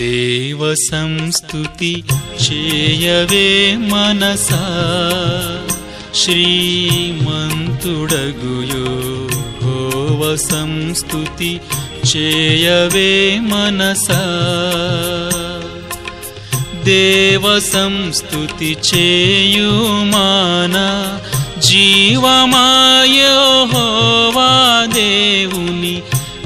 దేవ సంస్థుతి చేయవే మనసా శ్రీమంతుడగుయో హోవ సంస్థుతి చేయవే మనసా దేవ సంస్థుతి చేయుమానా జీవమాయోహోవా దేవుని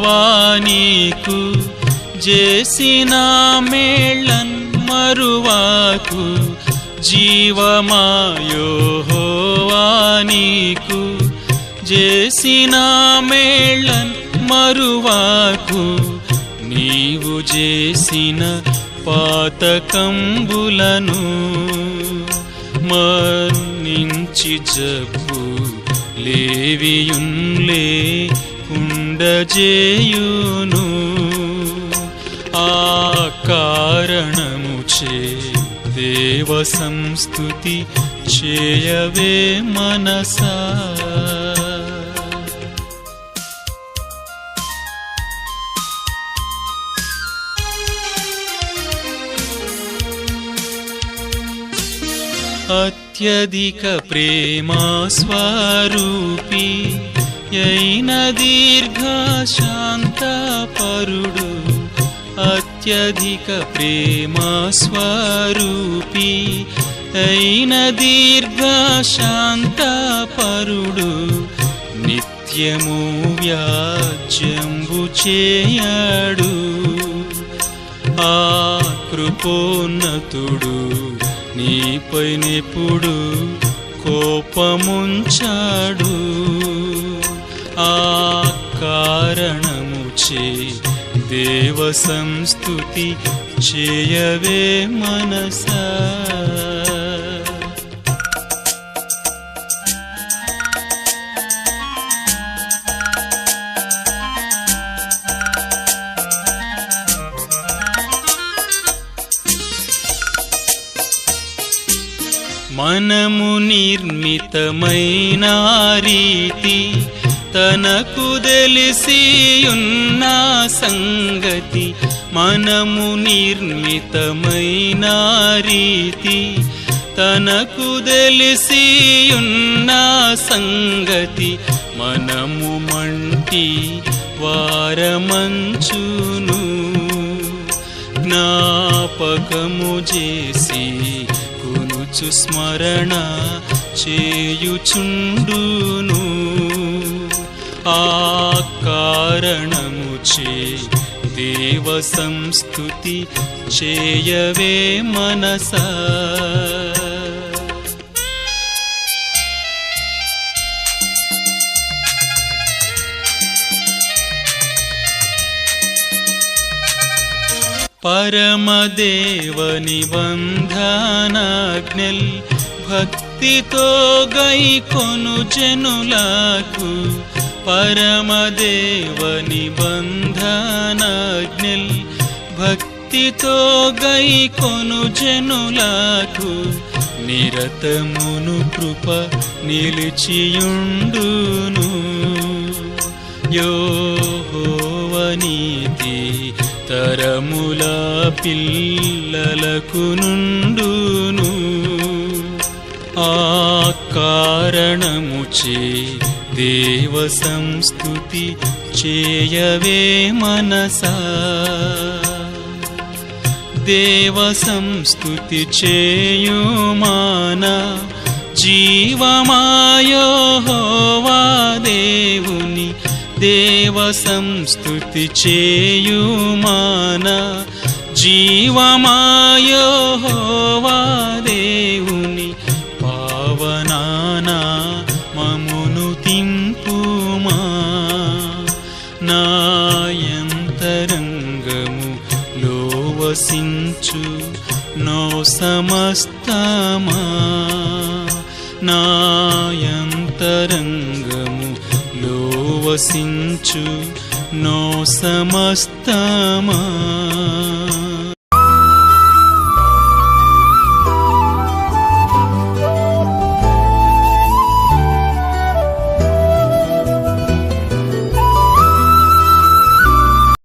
జీవమాయోహోవానీకు చేసిన మేళన్ మరువాకు జీవమాయోహోవానీకు చేసిన మేళన్ మరువాకు నీవు చేసిన పాతకంబులను మన్నించి జబ్బు లేవియున్లే ఉండజేయును ఆ కారణము చే దేవ సంస్థుతి చేయవే మనసా. అత్యధిక ప్రేమా స్వరూపి అయిన దీర్ఘ శాంత పరుడు అత్యధిక ప్రేమా స్వరూపి అయిన దీర్ఘ శాంత పరుడు నిత్యము వ్యాజ్యంబు చేయడు. ఆ కృపోన్నతుడు నీపైనెప్పుడు కోపముంచాడు. ఆ కారణము దేవ సంస్థుతి చేయవే మనసా. మనము నిర్మితమైన రీతి తనకు తెలిసి ఉన్న సంగతి మనము నిర్మితమైన రీతి తనకు తెలిసి ఉన్న సంగతి మనము మంటి వారమంచును జ్ఞాపకము చేసి కొనుచు స్మరణ చేయుచుండును. ఆ కారణము చే దేవ సంస్థుతి చేయవే మనసా. పరమదేవ నిబంధనాజ్ఞల్ భక్తితో గై కొను జనులకు పరమదేవ నిబంధనాజ్ఞల్ భక్తితో గై కొను జనులకు నిరతమును కృప నిలిచియుండును. యోహోవనీతి తరముల పిల్లలకు నుండును. ఆ కారణముచే దేవ సంస్థుతి చేయవే మనసా. దేవ సంస్థుతి చేయు చేయుమాన జీవమాయోహోవా దేవుని దేవ సంస్థుతి చేయుమాన జీవమాయోహోవా దేవుని పావనానా. మమును తింపుమా నాయంతరంగము లోవసించు. నో సమస్తమా. నాయంతరంగ వసించు. నో సమస్తమా.